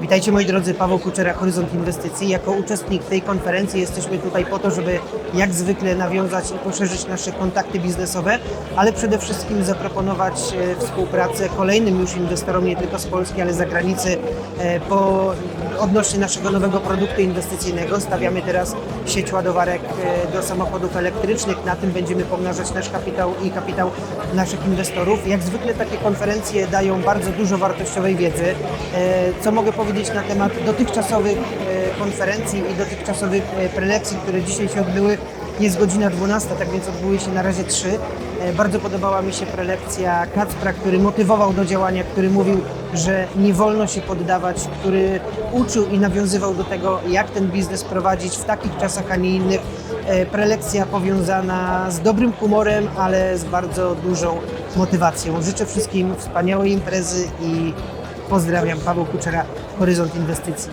Witajcie moi drodzy, Paweł Kuczera, Horyzont Inwestycji. Jako uczestnik tej konferencji jesteśmy tutaj po to, żeby jak zwykle nawiązać i poszerzyć nasze kontakty biznesowe, ale przede wszystkim zaproponować e, współpracę kolejnym już inwestorom nie tylko z Polski, ale z zagranicy e, po, odnośnie naszego nowego produktu inwestycyjnego. Stawiamy teraz sieć ładowarek e, do samochodów elektrycznych. Na tym będziemy pomnażać nasz kapitał i kapitał naszych inwestorów. Jak zwykle takie konferencje dają bardzo dużo wartościowej wiedzy. Co mogę powiedzieć na temat dotychczasowych e, konferencji i dotychczasowych e, prelekcji, które dzisiaj się odbyły? Jest godzina 12, tak więc odbyły się na razie trzy. E, Bardzo podobała mi się prelekcja Kacpra, który motywował do działania, który mówił, że nie wolno się poddawać, który uczył i nawiązywał do tego, jak ten biznes prowadzić w takich czasach, a nie innych. Prelekcja powiązana z dobrym humorem, ale z bardzo dużą motywacją. Życzę wszystkim wspaniałej imprezy i pozdrawiam. Paweł Kuczera, Horyzont Inwestycji.